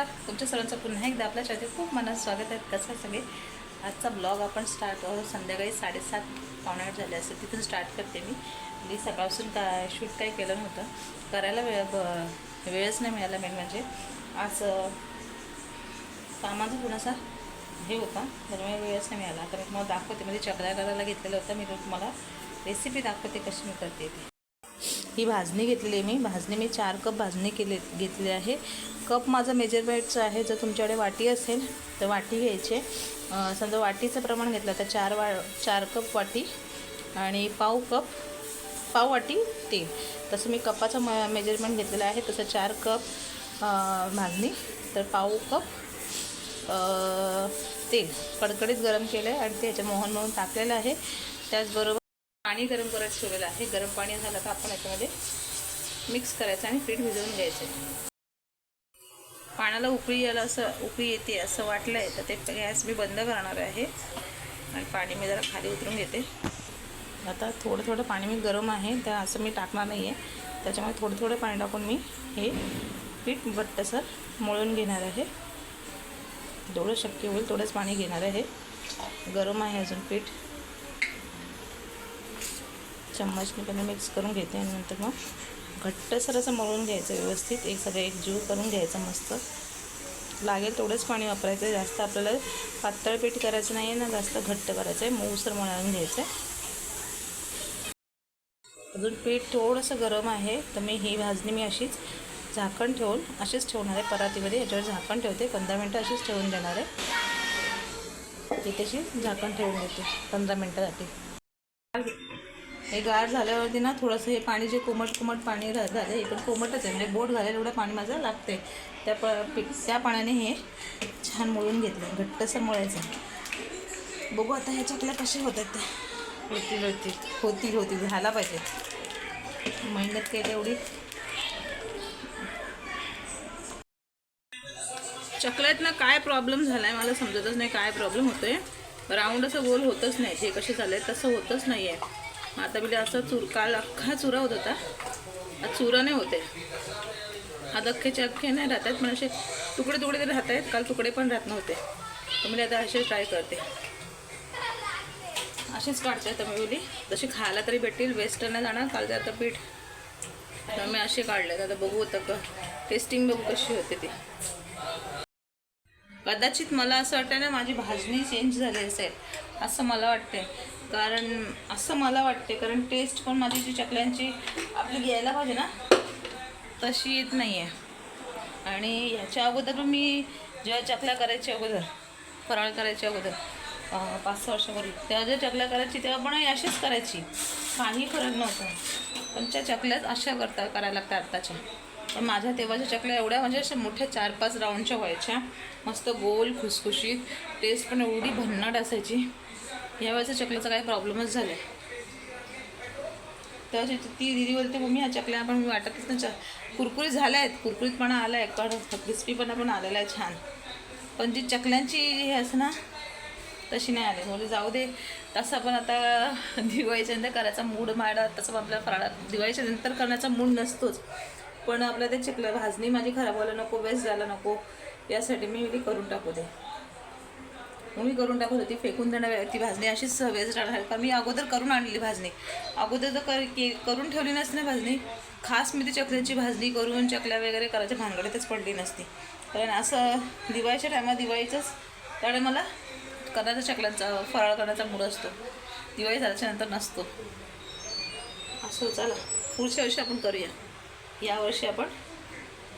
नमस्कार. तुमच्या सर्वांचं पुन्हा एकदा आपल्या शाळेत खूप मनात स्वागत आहे. कसं सगळे? आजचा ब्लॉग आपण स्टार्ट संध्याकाळी साडेसात पावणे आठ झाले असते तिथून स्टार्ट करते मी. मी सकाळपासून काय शूट काही केलं नव्हतं. करायला वेळ ब- वेळच नाही मिळाला मेन म्हणजे. आज कामाचा थोडासा हे होता. त्याच्यामुळे वेळच नाही मिळाला. आता मी तुम्हाला दाखवते. म्हणजे चकल्या करायला घेतलेलं होतं. मी तुम्हाला रेसिपी दाखवते कशी मी करते ती. ही भाजणी घेतलेली आहे मी. भाजणी मी चार कप भाजणी केले घेतली आहे. कप माझं मेजरमेंटचं आहे जर तुमच्याकडे वाटी असेल तर वाटी घ्यायची. आहे. समजा वाटीचं प्रमाण घेतलं तर चार वा चार कप वाटी आणि पाव कप पाव वाटी तेल तसं मी कपाचं म मेजरमेंट घेतलेलं आहे तसं चार कप भाजणी तर पाव कप तेल कडकडीत गरम केलं आहे आणि ते ह्याच्यात मोहन म्हणून टाकलेलं आहे. त्याचबरोबर पाणी गरम करायचं ठेवलेलं आहे. गरम पाणी झालं तर आपण याच्यामध्ये मिक्स करायचं आणि पीठ भिजवून घ्यायचं. पाण्याला उकळी यायला असं उकळी येते असं वाटलं आहे तर ते गॅस मी बंद करणार आहे. आणि पाणी मी जरा खाली उतरून घेते. आता थोडं थोडं पाणी मी गरम आहे तर असं मी टाकणार नाही आहे त्याच्यामुळे थोडं थोडं पाणी टाकून मी हे पीठ बट्टसर मळून घेणार आहे. जेवढं शक्य होईल तेवढंच पाणी घेणार आहे. गरम आहे अजून पीठ. चम्मचने पण मिक्स करून घेते आणि नंतर मग घट्टसर असं मळून घ्यायचं व्यवस्थित एक सगळं एक जीव करून घ्यायचं मस्त. लागेल तेवढंच पाणी वापरायचं आहे जास्त आपल्याला पातळ पीठ करायचं नाही आहे ना जास्त घट्ट करायचं आहे मऊसर मळून घ्यायचं आहे अजून पीठ थोडंसं गरम आहे तर मी ही भाजणी मी अशीच झाकण ठेवून अशीच ठेवणार आहे. परातीमध्ये याच्यावर झाकण ठेवते पंधरा मिनटं अशीच ठेवून देणार आहे. तिथेशी झाकण ठेवून देते पंधरा मिनटासाठी. हे गार झाल्यावरती ना थोडंसं हे पाणी जे कोमट कोमट पाणी झालं हे पण कोमटच आहे. म्हणजे बोट घालायला एवढं पाणी माझं लागते त्या प त्या पाण्याने हे छान मळून घेतलं घट्टसं मळायचं. बघू आता ह्या चकल्या कशा होतात त्या. होतील होतील. होतील होतील. झाला पाहिजे. मेहनत केली एवढी. चकल्यात ना काय प्रॉब्लेम झाला आहे मला समजतच नाही काय प्रॉब्लेम होतो आहे राऊंड असं गोल होतच नाही. जे कसे झाले तसं होतच नाही आहे आता म्हणजे असं चूर काल अख्खा चुरा होत होता. आज चुरा नाही होते आज अख्खेचे अख्खे नाही राहतात पण असे तुकडे तुकडे तरी राहत आहेत. काल तुकडे पण राहत नव्हते. तर मी आता असे ट्राय करते. असेच काढते आता मी बोली खायला तरी भेटतील वेस्ट नाही जाणार. काल ते आता पीठ तर मी असे काढले. आता बघू होतं का टेस्टिंग बघू कशी होते ती. कदाचित मला असं वाटतं ना माझी भाजणी चेंज झाली असेल असं मला वाटते कारण असं मला वाटते कारण टेस्ट पण माझी जी चकल्यांची आपली घ्यायला पाहिजे ना तशी येत नाही आहे आणि ह्याच्या अगोदर पण मी जेव्हा चकल्या करायच्या अगोदर फराळ करायच्या अगोदर पाच सहा वर्षापूर्वी तेव्हा जेव्हा चकल्या करायची तेव्हा पण अशीच करायची. काही फरक नव्हता. पण त्या चकल्याच अशा करता करायला लागतात आत्ताच्या. पण माझ्या तेव्हाच्या चकल्या एवढ्या म्हणजे अशा मोठ्या चार पाच राऊंडच्या व्हायच्या. मस्त गोल खुसखुशीत टेस्ट पण एवढी भन्नाट असायची. यावेळेचा चकल्याचा काही प्रॉब्लेमच झाला आहे तर ती दिदी बोलते मम्मी ह्या चकल्या पण मी वाटतच ना च कुरकुरीत झाल्या आहेत कुरकुरीतपणा आला आहे पण क्रिस्पीपणा पण आलेला आहे छान. पण जी चकल्यांची हे असं ना तशी नाही आली. म्हणजे जाऊ दे तसं पण आता दिवाळीच्या नंतर करायचा मूड माडा तसं पण आपल्या फराळा दिवाळीच्या नंतर करण्याचा मूड नसतोच. पण आपल्या ते चकल्या भाजणी माझी खराब व्हायला नको वेस्ट जायला नको यासाठी मी करून टाकू दे. मग मी करून टाकत होती फेकून देणार ती भाजणी अशीच वेस्ट राहणार का मी अगोदर करून आणलेली भाजणी. अगोदर तर कर के करून ठेवली नसते ना भाजणी. खास मी ती चकल्याची भाजणी करून चकल्या वगैरे करायच्या भानगडीतच पडली नसती. कारण असं दिवाळीच्या टायमा दिवाळीचंच त्यामुळे मला करायचा चकल्यांचा फराळ करण्याचा मूड असतो. दिवाळी झाल्याच्यानंतर नसतो. असं चला पुढच्या वर्षी आपण करूया. यावर्षी आपण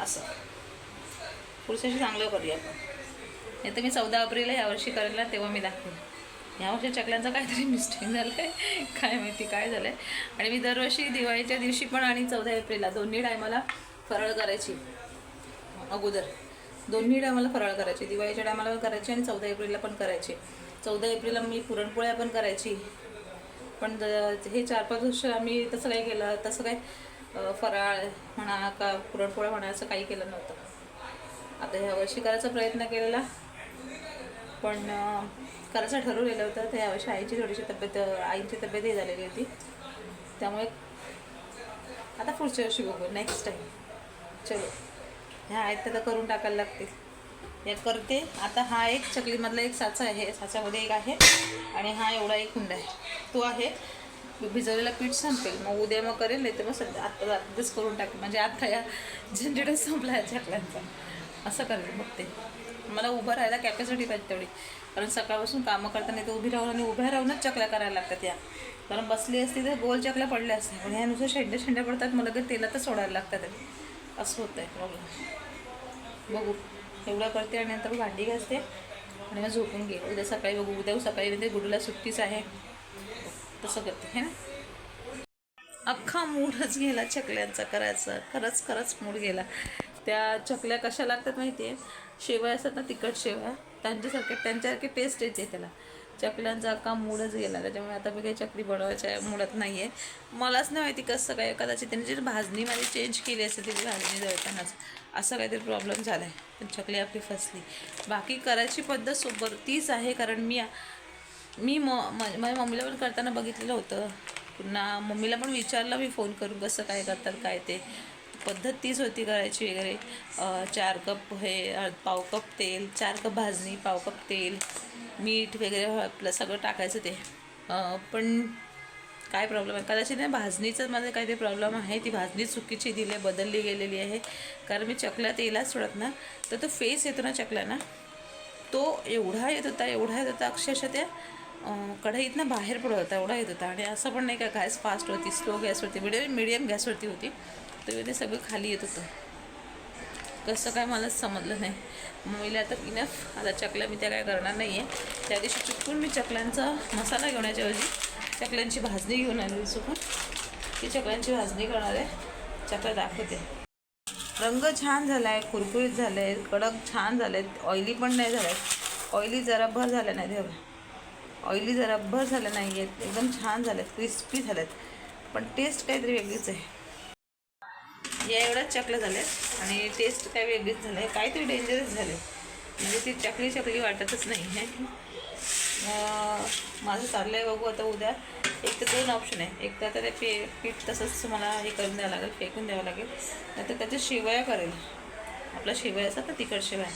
असं. पुढच्या वर्षी चांगलं करूया आपण. नाही तर मी चौदा एप्रिलला यावर्षी करायला तेव्हा मी दाखवेन. यावर्षी चकल्यांचा काहीतरी मिस्टेक झालं आहे काय माहिती काय झालं आहे आणि मी दरवर्षी दिवाळीच्या दिवशी पण आणि चौदा एप्रिलला दोन्ही टायमाला फराळ करायची. अगोदर. दोन्ही टायमाला फराळ करायची. दिवाळीच्या टायमाला पण करायची आणि चौदा एप्रिलला पण करायची. चौदा एप्रिलला मी पुरणपोळ्या पण करायची. पण द- हे चार पाच वर्ष आम्ही तसं काही केलं तसं काही फराळ म्हणा का पुरणपोळ्या म्हणा असं काही केलं नव्हतं. आता ह्या वर्षी करायचा प्रयत्न केलेला. पण करायचं ठरवलेलं होतं. त्या यावर्षी आईची थोडीशी तब्येत आईची तब्येत हे झालेली होती. त्यामुळे आता पुढच्या वर्षी बघू. नेक्स्ट टाईम चलो. ह्या आहेत तर करून टाकायला लागतील. हे करते. आता हा एक चकलीमधला एक साचा आहे. साच्यामध्ये एक आहे आणि हा एवढा एक हुंडा आहे. तो आहे. भिजवलेला पीठ संपेल. मग उद्या मग करेल नाही तर मग सध्या आत्ता आत्ताच करून टाकेल. म्हणजे आता या झंझटच संपला आहे चकल्यांचा. असं करेल. मग ते मला उभं राहायला कॅपॅसिटी पाहिजे तेवढी. कारण सकाळपासून कामं करताना तर उभी राहून आणि उभ्या राहूनच चकल्या करायला लागतात या. कारण बसली असती तर गोल चकल्या पडल्या असतात पण ह्यानुसार शेंड्या शेंड्या पडतात मला लगेच तेलातच सोडायला लागतात. असं होतं आहे प्रॉब्लेम बघू. एवढं करते आणि नंतर भांडी घासते. आणि मग झोपून घे उद्या सकाळी बघू. उद्या सकाळी म्हणजे गुडूला सुट्टीच आहे. तसं करते. है ना? अख्खा मूडच गेला चकल्यांचा करायचा. खरंच खरंच मूड गेला. त्या चकल्या कशा लागतात माहिती आहे शेवया असतात ना तिखट शेवया. त्यांच्यासारखे त्यांच्यासारखे टेस्ट येते त्याला. चकल्यांचा अख्खा मूडच गेला. त्याच्यामुळे आता मी काही चकली बनवायच्या मुळात नाही आहे मलाच नाही माहिती कसं काय. कदाचित त्यांनी जी भाजणी माझी चेंज केली असेल तिची भाजणी जळतानाच. असं काहीतरी प्रॉब्लेम झाला आहे पण चकली आपली फसली. बाकी करायची पद्धत सोबत तीच आहे. कारण मी मी म म- माझ्या मम्मीला पण करताना बघितलेलं होतं. पुन्हा मम्मीला पण विचारलं मी फोन करून कसं काय करतात काय ते. पद्धत तीच होती करायची वगैरे. चार कप हे पाव कप तेल चार कप भाजणी पाव कप तेल मीठ वगैरे आपलं सगळं टाकायचं ते. पण काय प्रॉब्लेम आहे? कदाचित नाही भाजणीचं माझं काहीतरी प्रॉब्लेम आहे. ती भाजणी चुकीची दिली आहे बदलली गेलेली आहे. कारण मी चकल्या तेलाच सोडत ना तर तो फेस येतो ना चकल्या ना तो एवढा येत होता एवढा येत होता अक्षरशः त्या कढईतनं बाहेर पडत होता एवढा येत होता. आणि असं पण नाही का गॅस फास्ट होती स्लो गॅसवरती मिडियम मिडियम गॅसवरती होती. तर ते सगळं खाली येत होतं. कसं काय मलाच समजलं नाही. मम्मीला आता इनफ आता चकल्या मी त्या काय करणार नाही आहे त्या दिवशी चुकून मी चकल्यांचा मसाला घेण्याच्याऐवजी चकल्यांची भाजणी घेऊन आली चुकून. ती चकल्यांची भाजणी करणार आहे. चकल्या दाखवते. रंग छान झाला आहे कुरकुरीत झाले आहे कडक छान झाले आहेत ऑइली पण नाही झालं आहे ऑइली जरा भर झाल्या नाही तेव्हा ऑइली जरा भर झाल्या नाही आहेत एकदम छान झाल्यात आहेत क्रिस्पी झाल्यात आहेत पण टेस्ट काहीतरी वेगळीच आहे. या एवढ्याच चकल्या झाल्या आणि टेस्ट काय वेगळीच झालं आहे काहीतरी डेंजरस झाले म्हणजे ती चकली चकली वाटतच नाही. आहे माझं चाललं आहे बघू आता उद्या. एक तर दोन ऑप्शन आहे. एक तर आता ते पे पीठ तसंच मला हे करून द्यावं लागेल फेकून द्यावं लागेल. नाहीतर त्याच्या शिवाया करेल. आपला शिवाय असा तर तिखट शिवाय.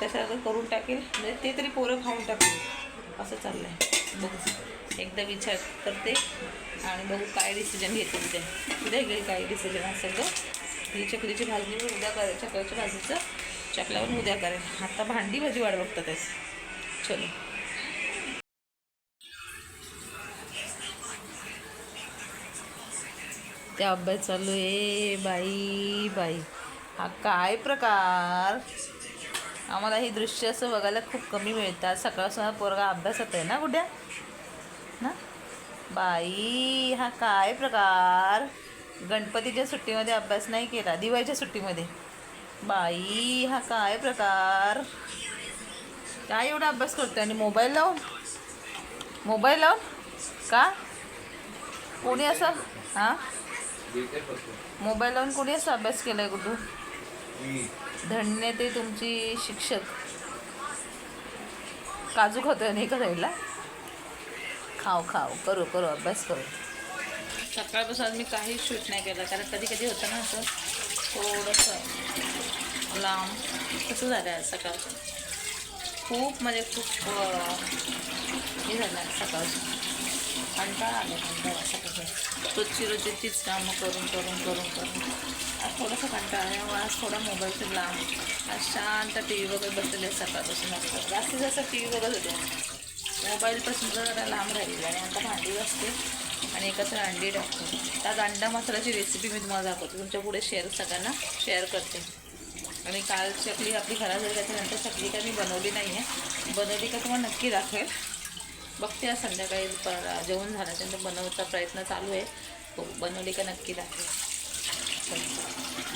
त्याच्यासारखं करून टाकेल. म्हणजे ते तरी पोरं खाऊन टाकेल असं चाललं आहे बघू. एकदा विचार करते आणि बघू काय डिसिजन घेते उद्या उद्या घेईल काय डिसिजन असेल तर ही चकलीची भाजी मी उद्या करेल चकलीच्या भाजीचं चकल्यावर उद्या करेल आता भांडी भाजी वाढ बघतात चलो. त्या अभ्यास चालू आहे. बाई बाई. हा काय प्रकार? आम्हाला ही दृश्य असं बघायला खूप कमी मिळतात सकाळ सकाळ पोरगा अभ्यासात आहे ना कुठ्या ना? बाई हा काय प्रकार? गणपतीच्या सुट्टीमध्ये अभ्यास नाही केला दिवाळीच्या सुट्टीमध्ये. बाई हा काय प्रकार? काय एवढा अभ्यास करतोय आणि मोबाईल लावून? मोबाईल लावून? का? कोणी असं हां? मोबाईल लावून कोणी असं अभ्यास केला आहे कुठून धन्य ते तुमची शिक्षक. काजू खातोय नाही का राहिला खाव खाव करू करू अभ्यास करू. सकाळपासून मी काही शूट नाही केलं कारण कधी कधी होतं ना असं थोडंसं लांब. कसं झालं आहे सकाळचं खूप म्हणजे खूप हे झालं आहे सकाळचं कंटाळा आला कंटाळा सकाळचं रोजची रोजची तीच कामं करून करून करून करून. आज थोडासा कंटाळा आहे. हो, आज थोडा मोबाईलचं लांब. आज शांत टी व्ही बघत बसलेले सकाळपासून असतात जास्तीत जास्त टी व्ही बघत होते. मोबाईलपासून जरा लांब राहिली आणि आता भांडी असते आणि एकत्र अंडी टाकते. त्यात अंडा मसाल्याची रेसिपी मी तुम्हाला दाखवते. तुमच्यापुढे शेअर सगळ्यांना शेअर करते. आणि काल चकली आपली खराब झाली त्याच्यानंतर चकली काय मी बनवली नाही आहे बनवली का तुम्हाला नक्की दाखवेल. बघते आज संध्याकाळी जेवण झाल्याच्यानंतर बनवण्याचा प्रयत्न चालू आहे. हो बनवली का नक्की दाखवेल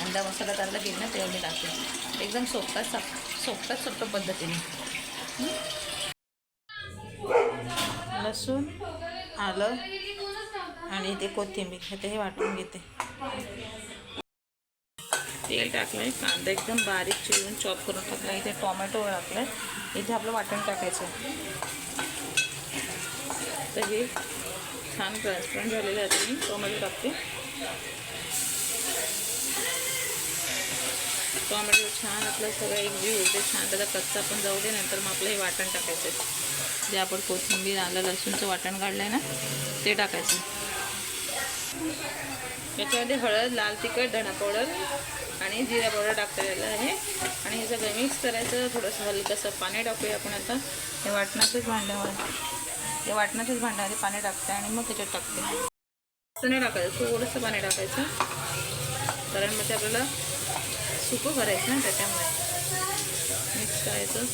अंडा मसाला करायला घेईन ना तेव्हा मी दाखवेल एकदम सोप्या सोप्या सोप्या पद्धतीने. लसूण आलं आणि ते कोथिंबीर. ते हे वाटून घेते. तेल टाकलं आहे कांदा एकदम बारीक चिरून चॉप करून टाकला इथे टोमॅटो टाकलं आहे इथे आपलं वाटण टाकायचं तर हे छान ट्रान्सपरंट झालेलं आहे मी. टोमॅटो टाकते. टोमॅटो छान आपलं सगळं एकजीव होते छान त्याचा कच्चा पण जाऊ दे नंतर मग आपलं हे वाटण टाकायचं. आहे जे आपण कोथिंबीर आलं लसूणचं वाटण काढलं आहे ना ते टाकायचं. याच्यामध्ये हळद लाल तिखट धणा पावडर आणि जिरा पावडर टाकलेलं आहे. आणि हे सगळं मिक्स करायचं थोडंसं हलकंसं पाणी टाकूया आपण आता. हे वाटणारच भांड्यावर ते वाटणाच्याच भांड्यामध्ये पाणी टाकते आणि मग त्याच्यात टाकते. असं नाही टाकायचं थोडंसं पाणी टाकायचं. कारण मग ते आपल्याला सुकं करायचं ना त्याच्यामुळे मिक्स करायचं.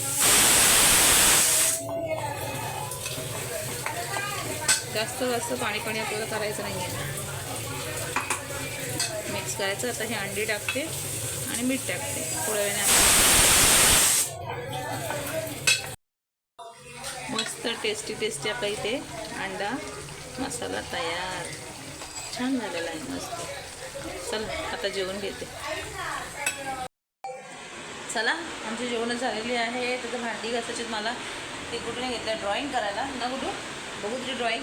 जास्त जास्त पाणी पाणी आपल्याला करायचं नाही आहे मिक्स करायचं आता हे अंडी टाकते आणि मीठ टाकते. थोड्या वेळाने आपण मस्त टेस्टी टेस्टी आपल्या इथे अंडा मसाला तयार. छान झालेला आहे मस्त. चला आता जेवण घेते. चला आमची जेवणं झालेली आहे. त्याचं भांडी घासायची मला. ते कुठून घेतलं ड्रॉइंग करायला. ना कुठून? बघू तुझी ड्रॉइंग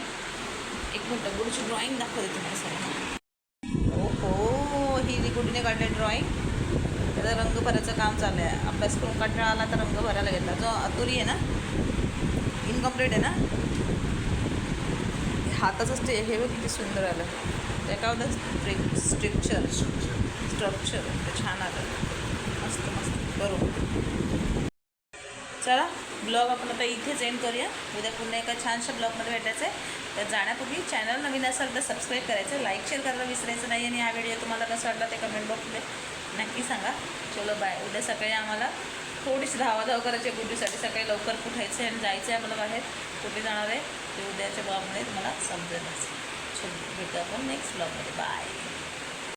एक मिनटं गुडची ड्रॉइंग दाखवते तुम्हाला सर हो ही निकुटीने काढले ड्रॉइंग त्याचं रंग भरायचं काम चाललं आहे. अभ्यास करून कंटाळा आला तर रंग भरायला घेतला. जो अतुरी आहे ना कंप्लीट आहे ना? हाताचं स्टे हे बघ किती सुंदर आलं. ते काय होतं? स्ट्रिक स्ट्रिक्चर स्ट्रक्चर ते छान आलं. मस्त मस्त. बरोबर. चला ब्लॉग आपण आता इथेच एंड करूया. उद्या पुन्हा एका छानशा ब्लॉगमध्ये भेटायचं आहे तर जाण्यापूर्वी चॅनल नवीन असेल तर सबस्क्राईब करायचं. लाईक शेअर करायला विसरायचं नाही. आणि हा व्हिडिओ तुम्हाला कसा वाटला ते कमेंट बॉक्समध्ये नक्की सांगा. चलो बाय उद्या सकाळी आम्हाला थोडीशी धावाधाव करायची आहे गुड्डीसाठी सकाळी लवकर उठायचं आहे आणि जायचं आहे मला बाहेर. कुठे जाणार आहे. ते उद्याच्या ब्लॉगमध्ये तुम्हाला समजेल चलो भेटू आपण नेक्स्ट ब्लॉगमध्ये बाय